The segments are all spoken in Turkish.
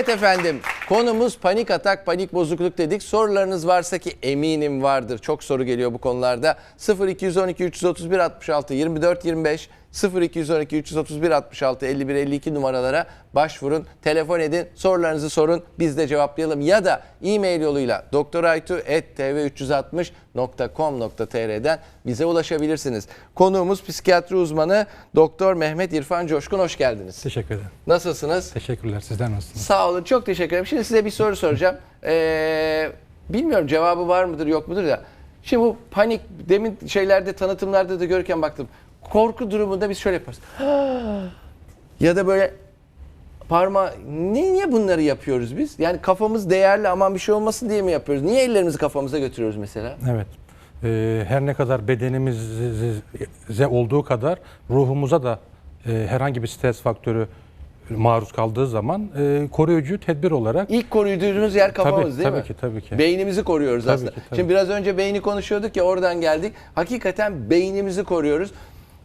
Evet efendim konumuz panik atak panik bozukluk dedik. Sorularınız varsa ki eminim vardır. Çok soru geliyor bu konularda. 0212 331 66 24 25 0212 331 66 51 52 numaralara başvurun. Telefon edin sorularınızı sorun biz de cevaplayalım. Ya da e-mail yoluyla doktoraytu.tv360.com.tr'den bize ulaşabilirsiniz. Konuğumuz psikiyatri uzmanı Doktor Mehmet İrfan Coşkun hoş geldiniz. Teşekkür ederim. Nasılsınız? Teşekkürler. Sizden nasılsınız? Sağ olun. Çok teşekkür ederim. Şimdi size bir soru soracağım. Ee, bilmiyorum cevabı var mıdır yok mudur da. Şimdi bu panik demin şeylerde tanıtımlarda da görürken baktım. Korku durumunda biz şöyle yaparız. ya da böyle parmağı ne, niye bunları yapıyoruz biz? Yani kafamız değerli aman bir şey olmasın diye mi yapıyoruz? Niye ellerimizi kafamıza götürüyoruz mesela? Evet. Ee, her ne kadar bedenimize olduğu kadar ruhumuza da e, herhangi bir stres faktörü maruz kaldığı zaman e, koruyucu tedbir olarak İlk koruyduğumuz yer kafamız Tabii, değil tabii mi? ki, tabii ki. Beynimizi koruyoruz Tabii aslında. ki, tabii. Şimdi biraz önce beyni konuşuyorduk ya oradan geldik. Hakikaten beynimizi koruyoruz.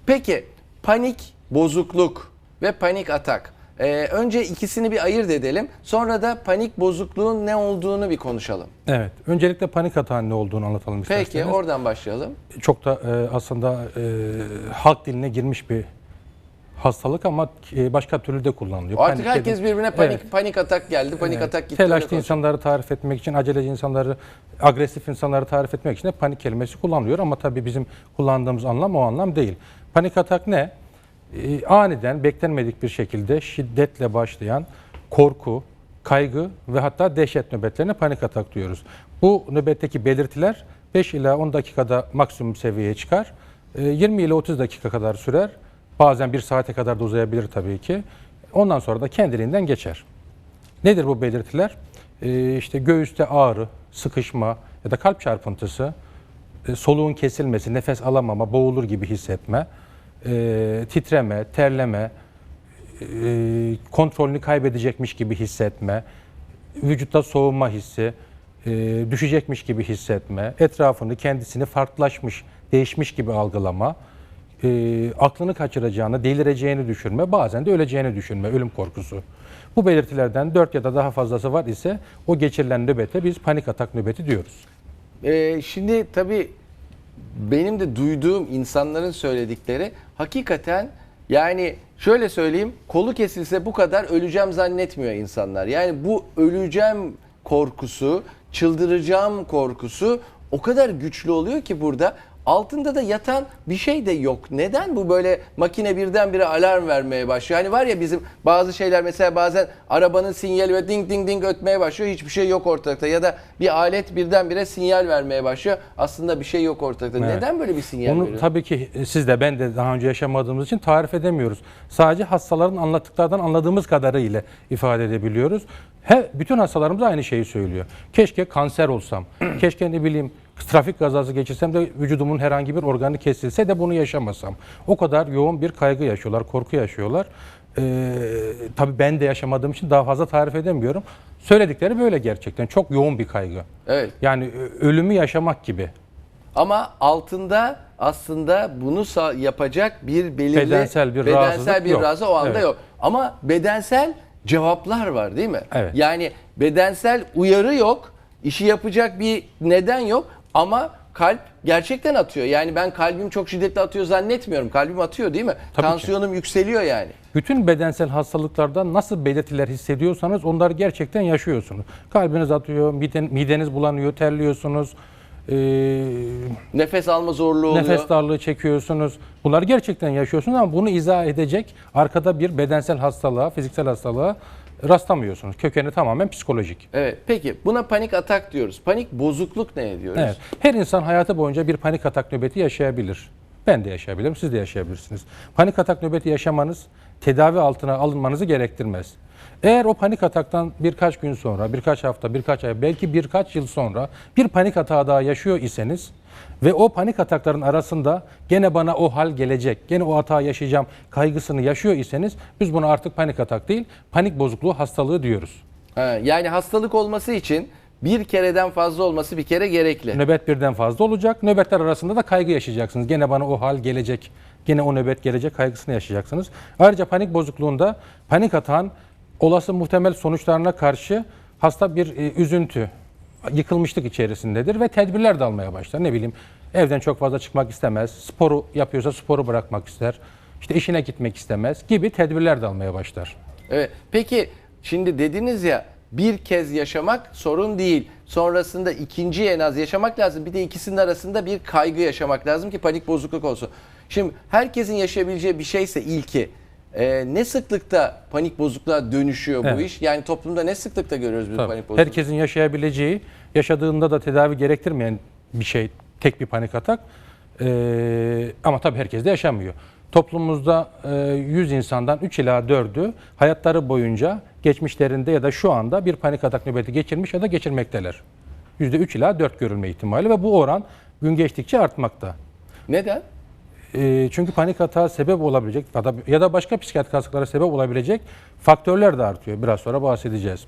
Peki panik bozukluk ve panik atak. Ee, önce ikisini bir ayırt edelim. Sonra da panik bozukluğun ne olduğunu bir konuşalım. evet. Öncelikle panik atağın ne olduğunu anlatalım Peki isterseniz. oradan başlayalım. Çok da e, aslında e, halk diline girmiş bir hastalık ama e, başka türlü de kullanılıyor. Artık Panik herkes edin- birbirine panik Evet. panik atak geldi, panik Evet. atak gitti. Telaşlı insanları tarif etmek için, aceleci insanları, agresif insanları tarif etmek için de panik kelimesi kullanılıyor. Ama tabii bizim kullandığımız anlam o anlam değil. Panik atak ne? Ee, aniden, beklenmedik bir şekilde şiddetle başlayan korku, kaygı ve hatta dehşet nöbetlerine panik atak diyoruz. Bu nöbetteki belirtiler 5 ila 10 dakikada maksimum seviyeye çıkar. Ee, 20 ile 30 dakika kadar sürer. Bazen bir saate kadar da uzayabilir tabii ki. Ondan sonra da kendiliğinden geçer. Nedir bu belirtiler? Ee, işte göğüste ağrı, sıkışma ya da kalp çarpıntısı, e, soluğun kesilmesi, nefes alamama, boğulur gibi hissetme, e, titreme, terleme, e, kontrolünü kaybedecekmiş gibi hissetme, vücutta soğuma hissi, e, düşecekmiş gibi hissetme, etrafını, kendisini farklılaşmış, değişmiş gibi algılama, e, aklını kaçıracağını, delireceğini düşünme, bazen de öleceğini düşünme, ölüm korkusu. Bu belirtilerden 4 ya da daha fazlası var ise o geçirilen nöbete biz panik atak nöbeti diyoruz. Ee, şimdi tabii benim de duyduğum insanların söyledikleri hakikaten yani şöyle söyleyeyim kolu kesilse bu kadar öleceğim zannetmiyor insanlar. Yani bu öleceğim korkusu, çıldıracağım korkusu o kadar güçlü oluyor ki burada altında da yatan bir şey de yok. Neden bu böyle makine birdenbire alarm vermeye başlıyor? Hani var ya bizim bazı şeyler mesela bazen arabanın sinyali ve ding ding ding ötmeye başlıyor. Hiçbir şey yok ortalıkta ya da bir alet birdenbire sinyal vermeye başlıyor. Aslında bir şey yok ortalıkta. Evet. Neden böyle bir sinyal Bunu veriyor? tabii ki e, siz de ben de daha önce yaşamadığımız için tarif edemiyoruz. Sadece hastaların anlattıklardan anladığımız kadarıyla ifade edebiliyoruz. He, bütün hastalarımız aynı şeyi söylüyor. Keşke kanser olsam, keşke ne bileyim trafik kazası geçirsem de vücudumun herhangi bir organı kesilse de bunu yaşamasam. O kadar yoğun bir kaygı yaşıyorlar, korku yaşıyorlar. Ee, tabii ben de yaşamadığım için daha fazla tarif edemiyorum. Söyledikleri böyle gerçekten. Çok yoğun bir kaygı. Evet. Yani ö- ölümü yaşamak gibi. Ama altında aslında bunu yapacak bir belirli Bedensel bir bedensel bir yok. rahatsızlık o anda Evet. yok. Ama bedensel cevaplar var değil mi? Evet. Yani bedensel uyarı yok, işi yapacak bir neden yok ama kalp gerçekten atıyor. Yani ben kalbim çok şiddetli atıyor zannetmiyorum. Kalbim atıyor değil mi? Tabii ki. Tansiyonum yükseliyor yani. Bütün bedensel hastalıklarda nasıl belirtiler hissediyorsanız onları gerçekten yaşıyorsunuz. Kalbiniz atıyor, miden- mideniz bulanıyor, terliyorsunuz, ee, Nefes alma zorluğu oluyor. nefes darlığı çekiyorsunuz. Bunları gerçekten yaşıyorsunuz ama bunu izah edecek arkada bir bedensel hastalığa, fiziksel hastalığa rastlamıyorsunuz. Kökeni tamamen psikolojik. Evet. Peki buna panik atak diyoruz. Panik bozukluk ne diyoruz? Evet. Her insan hayatı boyunca bir panik atak nöbeti yaşayabilir. Ben de yaşayabilirim, siz de yaşayabilirsiniz. Panik atak nöbeti yaşamanız tedavi altına alınmanızı gerektirmez. Eğer o panik ataktan birkaç gün sonra, birkaç hafta, birkaç ay, belki birkaç yıl sonra bir panik atağı daha yaşıyor iseniz ve o panik atakların arasında gene bana o hal gelecek, gene o hata yaşayacağım kaygısını yaşıyor iseniz biz buna artık panik atak değil, panik bozukluğu hastalığı diyoruz. Ha, yani hastalık olması için bir kereden fazla olması bir kere gerekli. Nöbet birden fazla olacak. Nöbetler arasında da kaygı yaşayacaksınız. Gene bana o hal gelecek. Gene o nöbet gelecek kaygısını yaşayacaksınız. Ayrıca panik bozukluğunda panik atağın olası muhtemel sonuçlarına karşı hasta bir e, üzüntü, yıkılmışlık içerisindedir ve tedbirler de almaya başlar. Ne bileyim evden çok fazla çıkmak istemez, sporu yapıyorsa sporu bırakmak ister, işte işine gitmek istemez gibi tedbirler de almaya başlar. Evet. Peki şimdi dediniz ya bir kez yaşamak sorun değil. Sonrasında ikinci en az yaşamak lazım. Bir de ikisinin arasında bir kaygı yaşamak lazım ki panik bozukluk olsun. Şimdi herkesin yaşayabileceği bir şeyse ilki e, ne sıklıkta panik bozukluğa dönüşüyor bu Evet. iş? Yani toplumda ne sıklıkta görüyoruz biz Tabii. panik bozukluğu? Herkesin yaşayabileceği, yaşadığında da tedavi gerektirmeyen bir şey, tek bir panik atak. Ee, ama tabii herkes de yaşamıyor. Toplumumuzda e, 100 insandan 3 ila 4'ü hayatları boyunca geçmişlerinde ya da şu anda bir panik atak nöbeti geçirmiş ya da geçirmekteler. %3 ila 4 görülme ihtimali ve bu oran gün geçtikçe artmakta. Neden? E, çünkü panik atağa sebep olabilecek ya da, ya da başka psikiyatrik hastalıklara sebep olabilecek faktörler de artıyor. Biraz sonra bahsedeceğiz.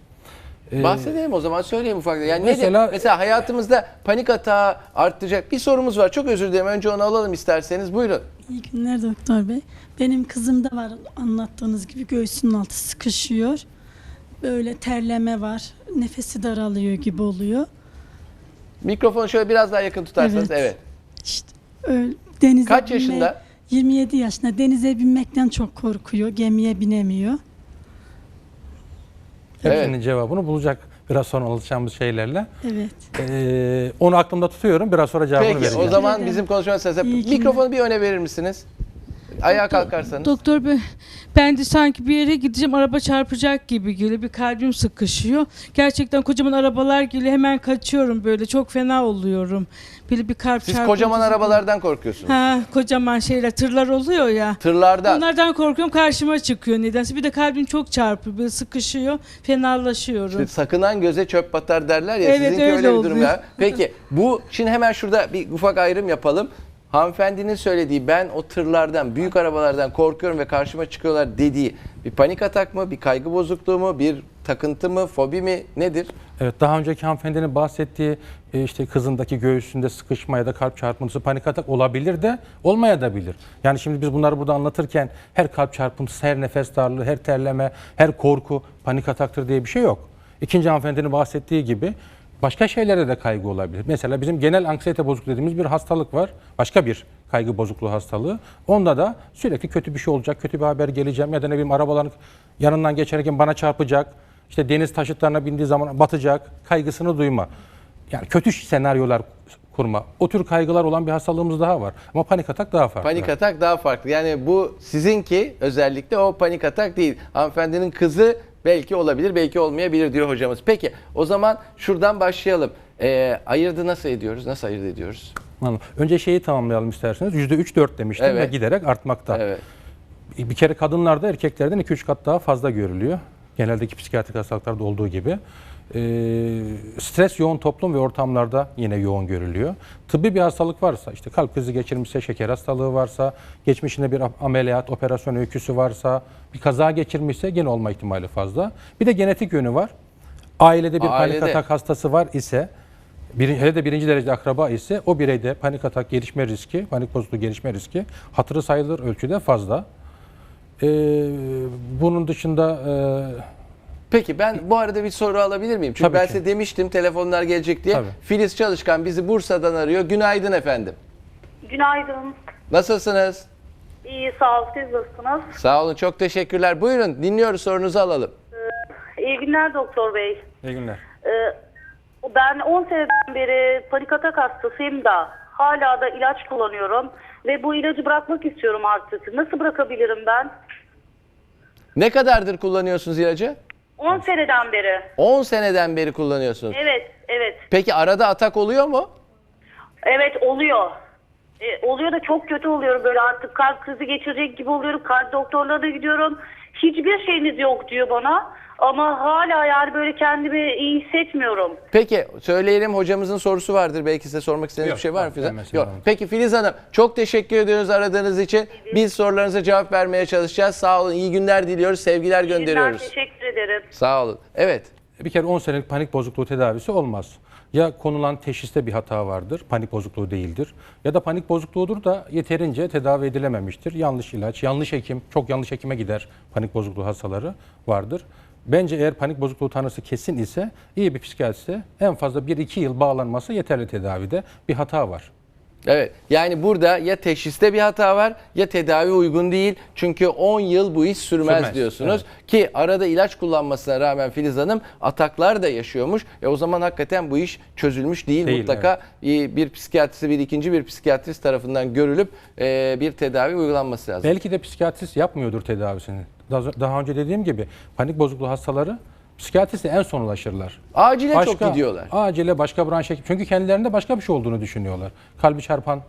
Bahsedelim o zaman söyleyeyim ufak. Yani mesela- mesela, mesela hayatımızda panik atağı artacak bir sorumuz var. Çok özür dilerim. Önce onu alalım isterseniz. Buyurun. İyi günler doktor bey. Benim kızımda var anlattığınız gibi göğsünün altı sıkışıyor. Böyle terleme var. Nefesi daralıyor gibi oluyor. Mikrofonu şöyle biraz daha yakın tutarsanız. Evet. Evet. İşte öyle denize Kaç binme- yaşında? 27 yaşında. Denize binmekten çok korkuyor. Gemiye binemiyor. Hepsinin Evet. cevabını bulacak biraz sonra alışacağımız şeylerle. Evet. Ee, onu aklımda tutuyorum. Biraz sonra cevabını Peki vereceğim. o zaman ederim. bizim konuşma sırasında İyi günler. mikrofonu bir öne verir misiniz? Ayağa kalkarsanız. Doktor bey ben de sanki bir yere gideceğim araba çarpacak gibi geliyor. Bir kalbim sıkışıyor. Gerçekten kocaman arabalar geliyor hemen kaçıyorum böyle çok fena oluyorum. Böyle bir kalp Siz çarpıntısı kocaman arabalardan korkuyorsunuz. Ha kocaman şeyler tırlar oluyor ya. Tırlardan. Onlardan korkuyorum karşıma çıkıyor nedense. Bir de kalbim çok çarpıyor böyle sıkışıyor fenalaşıyorum. İşte sakınan göze çöp batar derler ya. Evet, sizinki öyle öyle bir durum oluyor. ya. Peki bu şimdi hemen şurada bir ufak ayrım yapalım. Hanımefendinin söylediği ben o tırlardan, büyük arabalardan korkuyorum ve karşıma çıkıyorlar dediği bir panik atak mı, bir kaygı bozukluğu mu, bir takıntı mı, fobi mi nedir? Evet daha önceki hanımefendinin bahsettiği e, işte kızındaki göğsünde sıkışma ya da kalp çarpıntısı panik atak olabilir de olmaya da bilir. Yani şimdi biz bunları burada anlatırken her kalp çarpıntısı, her nefes darlığı, her terleme, her korku panik ataktır diye bir şey yok. İkinci hanımefendinin bahsettiği gibi başka şeylere de kaygı olabilir. Mesela bizim genel anksiyete bozukluğu dediğimiz bir hastalık var. Başka bir kaygı bozukluğu hastalığı. Onda da sürekli kötü bir şey olacak, kötü bir haber geleceğim ya da ne bileyim arabaların yanından geçerken bana çarpacak. İşte deniz taşıtlarına bindiği zaman batacak kaygısını duyma. Yani kötü senaryolar kurma. O tür kaygılar olan bir hastalığımız daha var. Ama panik atak daha farklı. Panik atak daha farklı. Yani bu sizinki özellikle o panik atak değil. Hanımefendinin kızı belki olabilir, belki olmayabilir diyor hocamız. Peki o zaman şuradan başlayalım. Ee, ayırdı nasıl ediyoruz? Nasıl ayırt ediyoruz? Anladım. Önce şeyi tamamlayalım isterseniz. %3-4 demiştim Evet. ve giderek artmakta. Evet. Bir kere kadınlarda erkeklerden 2-3 kat daha fazla görülüyor. Geneldeki psikiyatrik hastalıklarda olduğu gibi. Ee, stres yoğun toplum ve ortamlarda yine yoğun görülüyor. Tıbbi bir hastalık varsa, işte kalp krizi geçirmişse, şeker hastalığı varsa, geçmişinde bir ameliyat, operasyon öyküsü varsa, bir kaza geçirmişse gene olma ihtimali fazla. Bir de genetik yönü var. Ailede bir Ailede. panik atak hastası var ise, bir, hele de birinci derece akraba ise o bireyde panik atak gelişme riski, panik bozukluğu gelişme riski hatırı sayılır ölçüde fazla. Ee, bunun dışında e, Peki ben bu arada bir soru alabilir miyim? Çünkü Tabii ben ki. size demiştim telefonlar gelecek diye. Tabii. Filiz Çalışkan bizi Bursa'dan arıyor. Günaydın efendim. Günaydın. Nasılsınız? İyi, sağ ol. Siz nasılsınız? Sağ olun çok teşekkürler. Buyurun dinliyoruz sorunuzu alalım. İyi günler doktor bey. iyi günler. Ee, ben 10 seneden beri panik atak hastasıyım da hala da ilaç kullanıyorum. Ve bu ilacı bırakmak istiyorum artık. Nasıl bırakabilirim ben? Ne kadardır kullanıyorsunuz ilacı? 10 seneden beri. 10 seneden beri kullanıyorsunuz. Evet, evet. Peki arada atak oluyor mu? Evet oluyor. Ee, oluyor da çok kötü oluyorum böyle artık kalp krizi geçirecek gibi oluyorum. Kalp doktorlarına gidiyorum. Hiçbir şeyiniz yok diyor bana. Ama hala yani böyle kendimi iyi hissetmiyorum. Peki söyleyelim hocamızın sorusu vardır. Belki size sormak istediğiniz Yok, bir şey var mı yok, Filiz? Yok. lazım. Peki Filiz Hanım çok teşekkür ediyoruz aradığınız için. Biz sorularınıza cevap vermeye çalışacağız. Sağ olun. İyi günler diliyoruz. Sevgiler İyi günler, gönderiyoruz. Teşekkür ederim. Sağ olun. Evet. Bir kere 10 senelik panik bozukluğu tedavisi olmaz. Ya konulan teşhiste bir hata vardır, panik bozukluğu değildir. Ya da panik bozukluğudur da yeterince tedavi edilememiştir. Yanlış ilaç, yanlış hekim, çok yanlış hekime gider panik bozukluğu hastaları vardır. Bence eğer panik bozukluğu tanısı kesin ise iyi bir psikiyatriste en fazla 1-2 yıl bağlanması yeterli tedavide bir hata var. Evet. Yani burada ya teşhiste bir hata var ya tedavi uygun değil. Çünkü 10 yıl bu iş sürmez, Sürmez, diyorsunuz. Ki arada ilaç kullanmasına rağmen Filiz Hanım ataklar da yaşıyormuş. E o zaman hakikaten bu iş çözülmüş değil. Değil, Mutlaka e, bir psikiyatrist, bir ikinci bir psikiyatrist tarafından görülüp e, bir tedavi uygulanması lazım. Belki de psikiyatrist yapmıyordur tedavisini. Daha, daha önce dediğim gibi panik bozukluğu hastaları psikiyatriste en son ulaşırlar. Acile çok gidiyorlar. Acile başka branş hekim. Çünkü kendilerinde başka bir şey olduğunu düşünüyorlar. Kalbi çarpan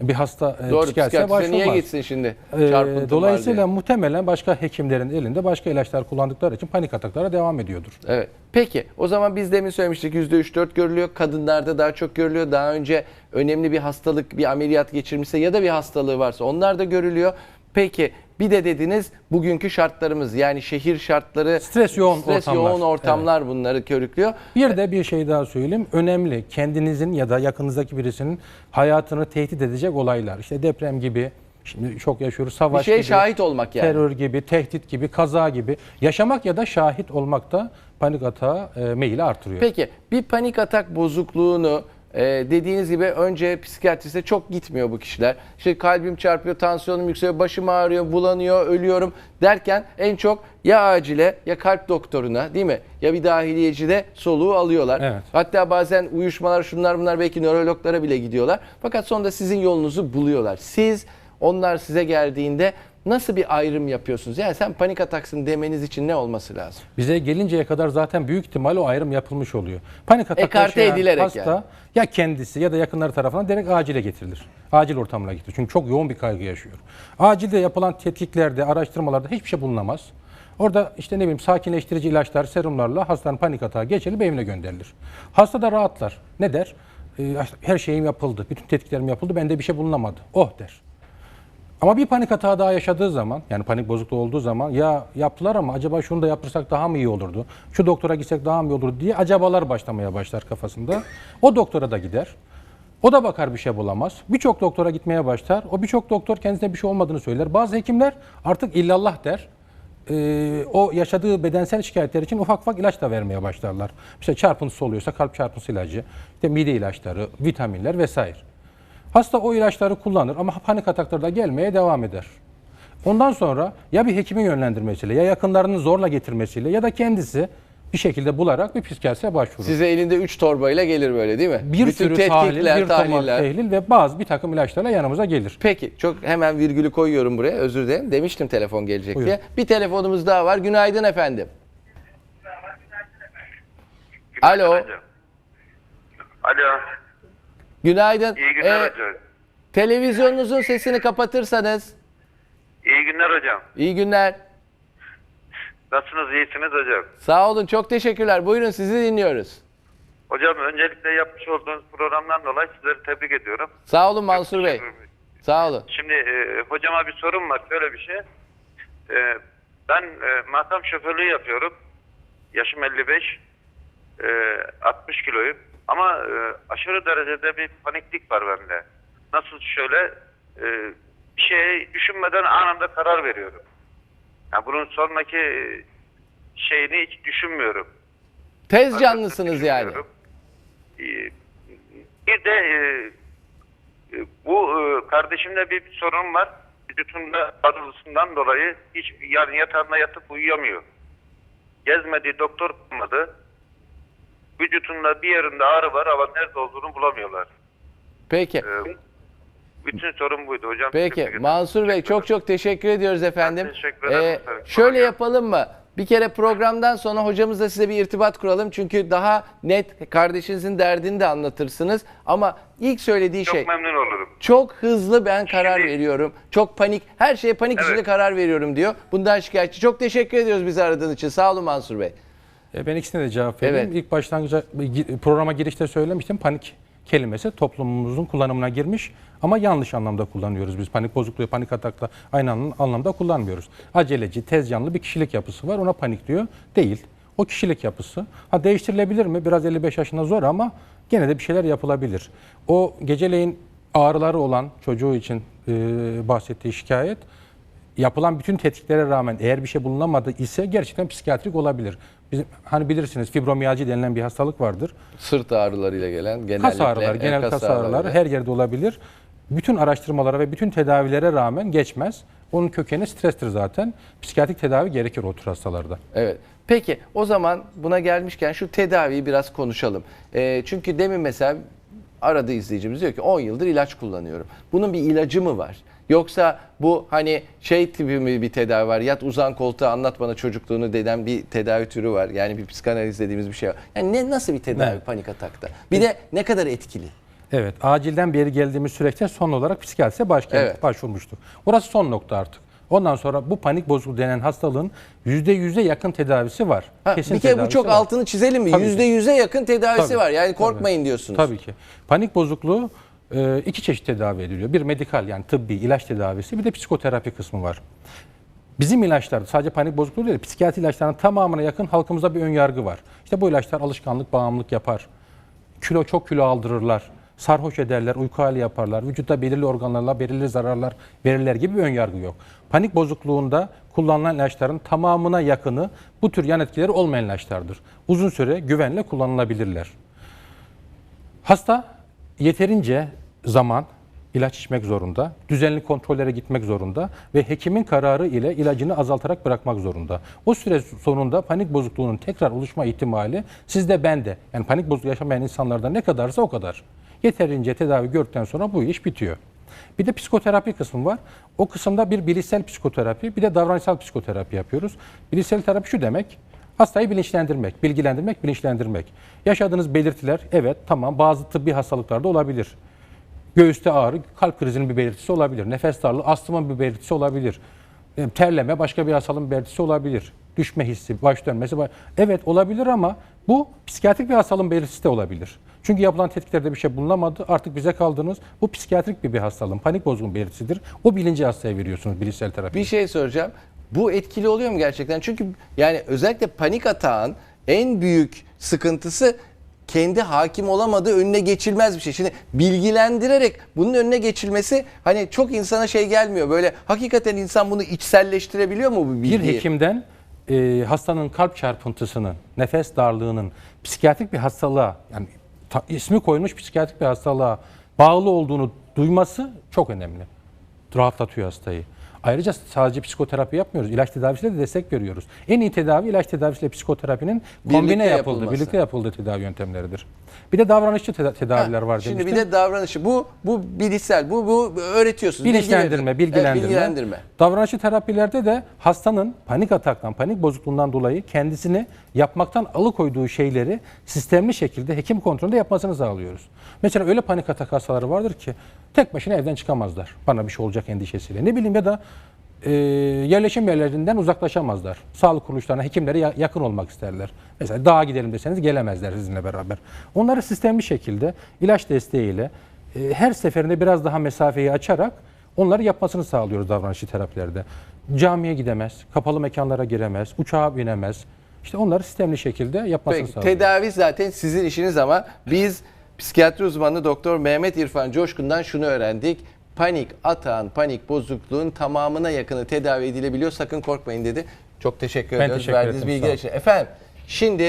bir hasta e, Doğru psikiyatriste psikiyatriste niye başvurmaz. gitsin şimdi? Ee, var dolayısıyla diye. muhtemelen başka hekimlerin elinde başka ilaçlar kullandıkları için panik ataklara devam ediyordur. Evet. Peki o zaman biz demin söylemiştik %3-4 görülüyor. Kadınlarda daha çok görülüyor. Daha önce önemli bir hastalık, bir ameliyat geçirmişse ya da bir hastalığı varsa onlar da görülüyor. Peki bir de dediniz bugünkü şartlarımız yani şehir şartları Stres yoğun stres ortamlar. yoğun ortamlar bunları körüklüyor. Bir de bir şey daha söyleyeyim. Önemli kendinizin ya da yakınızdaki birisinin hayatını tehdit edecek olaylar. İşte deprem gibi, şimdi çok yaşıyoruz, Bir savaş şeye gibi, şahit olmak yani. terör gibi, tehdit gibi, kaza gibi. Yaşamak ya da şahit olmak da panik atağa e, meyili artırıyor. Peki bir panik atak bozukluğunu e, dediğiniz gibi önce psikiyatriste çok gitmiyor bu kişiler. İşte kalbim çarpıyor, tansiyonum yükseliyor, başım ağrıyor, bulanıyor, ölüyorum derken en çok ya acile ya kalp doktoruna değil mi? Ya bir dahiliyecide soluğu alıyorlar. Evet. Hatta bazen uyuşmalar şunlar bunlar belki nörologlara bile gidiyorlar. Fakat sonunda sizin yolunuzu buluyorlar. Siz onlar size geldiğinde nasıl bir ayrım yapıyorsunuz? Yani sen panik ataksın demeniz için ne olması lazım? Bize gelinceye kadar zaten büyük ihtimal o ayrım yapılmış oluyor. Panik atak Ekarte edilerek hasta yani. ya kendisi ya da yakınları tarafından direkt acile getirilir. Acil ortamına getirilir. Çünkü çok yoğun bir kaygı yaşıyor. Acilde yapılan tetkiklerde, araştırmalarda hiçbir şey bulunamaz. Orada işte ne bileyim sakinleştirici ilaçlar, serumlarla hastanın panik atağı geçirilip evine gönderilir. Hasta da rahatlar. Ne der? Ee, her şeyim yapıldı, bütün tetkiklerim yapıldı, bende bir şey bulunamadı. Oh der. Ama bir panik hata daha yaşadığı zaman, yani panik bozukluğu olduğu zaman ya yaptılar ama acaba şunu da yaptırsak daha mı iyi olurdu? Şu doktora gitsek daha mı iyi olurdu diye acabalar başlamaya başlar kafasında. O doktora da gider. O da bakar bir şey bulamaz. Birçok doktora gitmeye başlar. O birçok doktor kendisine bir şey olmadığını söyler. Bazı hekimler artık illallah der. Ee, o yaşadığı bedensel şikayetler için ufak ufak ilaç da vermeye başlarlar. Mesela çarpıntısı oluyorsa kalp çarpıntısı ilacı, işte mide ilaçları, vitaminler vesaire. Hasta o ilaçları kullanır ama panik atakları da gelmeye devam eder. Ondan sonra ya bir hekimin yönlendirmesiyle ya yakınlarının zorla getirmesiyle ya da kendisi bir şekilde bularak bir psikiyatriste başvurur. Size elinde 3 torbayla gelir böyle değil mi? bir Bütün sürü tahlil, bir tahliller. tehlil ve bazı bir takım ilaçlarla yanımıza gelir. Peki çok hemen virgülü koyuyorum buraya özür dilerim. Demiştim telefon gelecek Buyurun. diye. Bir telefonumuz daha var. Günaydın efendim. Alo. Hocam. Alo. Günaydın. İyi günler Ee, hocam. televizyonunuzun sesini kapatırsanız. İyi günler hocam. İyi günler. Nasılsınız? İyisiniz hocam. Sağ olun. Çok teşekkürler. Buyurun sizi dinliyoruz. Hocam öncelikle yapmış olduğunuz programdan dolayı sizleri tebrik ediyorum. Sağ olun Mansur Bey. Sağ olun. Şimdi e, hocama bir sorum var. Şöyle bir şey. E, ben e, makam şoförlüğü yapıyorum. Yaşım 55. E, 60 kiloyum. Ama e, aşırı derecede bir paniklik var bende. Nasıl şöyle e, bir şey düşünmeden anında karar veriyorum. Yani bunun sonraki şeyini hiç düşünmüyorum. Tez canlısınız yani. Ee, Bir de e, e, bu e, kardeşimde bir sorun var. Vücudunda ağrısından dolayı hiç yani yatağında yatıp uyuyamıyor. Gezmediği doktor bulmadı. Vücudunda bir yerinde ağrı var ama nerede olduğunu bulamıyorlar. Peki. Ee, bütün sorun buydu hocam. Peki. Mansur Bey çok çok teşekkür ediyoruz efendim. teşekkür ederim. Ee, şöyle yapalım mı? Bir kere programdan sonra hocamızla size bir irtibat kuralım. Çünkü daha net kardeşinizin derdini de anlatırsınız. Ama ilk söylediği Çok şey memnun olurum. çok hızlı ben karar Şimdi- veriyorum. Çok panik, her şeye panik Evet. içinde karar veriyorum diyor. Bundan şikayetçi. Çok teşekkür ediyoruz bizi aradığın için. Sağ olun Mansur Bey. E, Ben ikisine de cevap vereyim. Evet. İlk başlangıçta gi- programa girişte söylemiştim. Panik kelimesi toplumumuzun kullanımına girmiş ama yanlış anlamda kullanıyoruz biz. Panik bozukluğu, panik atakla aynı anlam- anlamda kullanmıyoruz. Aceleci, tez canlı bir kişilik yapısı var. Ona panik diyor. Değil. O kişilik yapısı. Ha değiştirilebilir mi? Biraz 55 yaşında zor ama gene de bir şeyler yapılabilir. O geceleyin ağrıları olan çocuğu için e, bahsettiği şikayet yapılan bütün tetkiklere rağmen eğer bir şey bulunamadı ise gerçekten psikiyatrik olabilir. Bizim, hani bilirsiniz fibromiyalji denilen bir hastalık vardır. Sırt ağrılarıyla gelen genellikle Kas ağrıları, e, genel kas ağrıları ağrılarıyla. her yerde olabilir. Bütün araştırmalara ve bütün tedavilere rağmen geçmez. Onun kökeni strestir zaten. Psikiyatrik tedavi gerekir o tür hastalarda. Evet. Peki o zaman buna gelmişken şu tedaviyi biraz konuşalım. Ee, çünkü demin mesela aradı izleyicimiz diyor ki 10 yıldır ilaç kullanıyorum. Bunun bir ilacı mı var? Yoksa bu hani şey tipi mi bir tedavi var? Yat uzan koltuğa anlat bana çocukluğunu deden bir tedavi türü var. Yani bir psikanaliz dediğimiz bir şey var. Yani ne nasıl bir tedavi Evet. panik atakta? Bir de ne kadar etkili? Evet, acilden beri geldiğimiz süreçte son olarak psikiyatriste baş, Evet. başvurmuştuk. Orası son nokta artık. Ondan sonra bu panik bozukluğu denen hastalığın %100'e yakın tedavisi var. Ha, Kesin bir kere bu çok var. altını çizelim mi? Tabii ki. Yüzde yüze yakın tedavisi Tabii, var. Yani tabii. korkmayın diyorsunuz. Tabii ki. Panik bozukluğu e, iki çeşit tedavi ediliyor. Bir medikal yani tıbbi ilaç tedavisi bir de psikoterapi kısmı var. Bizim ilaçlar sadece panik bozukluğu değil, psikiyatri ilaçlarının tamamına yakın halkımızda bir ön yargı var. İşte bu ilaçlar alışkanlık, bağımlılık yapar. Kilo çok kilo aldırırlar. Sarhoş ederler, uyku hali yaparlar. Vücutta belirli organlarla belirli zararlar verirler gibi bir ön yargı yok. Panik bozukluğunda kullanılan ilaçların tamamına yakını bu tür yan etkileri olmayan ilaçlardır. Uzun süre güvenle kullanılabilirler. Hasta yeterince zaman ilaç içmek zorunda, düzenli kontrollere gitmek zorunda ve hekimin kararı ile ilacını azaltarak bırakmak zorunda. O süre sonunda panik bozukluğunun tekrar oluşma ihtimali sizde bende yani panik bozukluğu yaşamayan insanlarda ne kadarsa o kadar. Yeterince tedavi gördükten sonra bu iş bitiyor. Bir de psikoterapi kısmı var. O kısımda bir bilişsel psikoterapi, bir de davranışsal psikoterapi yapıyoruz. Bilişsel terapi şu demek, hastayı bilinçlendirmek, bilgilendirmek, bilinçlendirmek. Yaşadığınız belirtiler, evet tamam bazı tıbbi hastalıklarda olabilir. Göğüste ağrı, kalp krizinin bir belirtisi olabilir. Nefes darlığı, astımın bir belirtisi olabilir. E, Terleme başka bir hastalığın belirtisi olabilir. Düşme hissi, baş dönmesi. Evet olabilir ama bu psikiyatrik bir hastalığın belirtisi de olabilir. Çünkü yapılan tetkiklerde bir şey bulunamadı. Artık bize kaldınız. Bu psikiyatrik bir, bir hastalığın, panik bozukluğun belirtisidir. O bilinci hastaya veriyorsunuz bilişsel terapi. Bir şey soracağım. Bu etkili oluyor mu gerçekten? Çünkü yani özellikle panik atağın en büyük sıkıntısı kendi hakim olamadığı önüne geçilmez bir şey. Şimdi bilgilendirerek bunun önüne geçilmesi hani çok insana şey gelmiyor. Böyle hakikaten insan bunu içselleştirebiliyor mu bu Bir bilgiyi? hekimden e, hastanın kalp çarpıntısının, nefes darlığının psikiyatrik bir hastalığa yani ta- ismi koyulmuş psikiyatrik bir hastalığa bağlı olduğunu duyması çok önemli. Rahatlatıyor hastayı. Ayrıca sadece psikoterapi yapmıyoruz. İlaç tedavisiyle de destek veriyoruz. En iyi tedavi ilaç tedavisiyle psikoterapinin kombine Birlikte yapıldığı, yapılması. birlikte yapıldığı tedavi yöntemleridir. Bir de davranışçı teda- tedaviler Ha, var Şimdi demiştim. bir de davranışı. Bu bu bilişsel. Bu bu öğretiyorsunuz. Bilinçlendirme, bilgilendirme. Evet, bilgilendirme. Davranışçı terapilerde de hastanın panik ataktan, panik bozukluğundan dolayı kendisini yapmaktan alıkoyduğu şeyleri sistemli şekilde hekim kontrolünde yapmasını sağlıyoruz. Mesela öyle panik atak hastaları vardır ki tek başına evden çıkamazlar. Bana bir şey olacak endişesiyle. Ne bileyim ya da e, yerleşim yerlerinden uzaklaşamazlar. Sağlık kuruluşlarına, hekimlere ya- yakın olmak isterler. Mesela dağa gidelim deseniz gelemezler sizinle beraber. Onları sistemli şekilde ilaç desteğiyle e, her seferinde biraz daha mesafeyi açarak onları yapmasını sağlıyoruz davranışçı terapilerde. Camiye gidemez, kapalı mekanlara giremez, uçağa binemez. İşte onları sistemli şekilde yapmasını Peki, sağlıyoruz. tedavi zaten sizin işiniz ama biz psikiyatri uzmanı Doktor Mehmet İrfan Coşkun'dan şunu öğrendik. Panik atağın, panik bozukluğun tamamına yakını tedavi edilebiliyor. Sakın korkmayın dedi. Çok teşekkür Ben ediyoruz teşekkür verdiğiniz bilgiler için. Efendim şimdi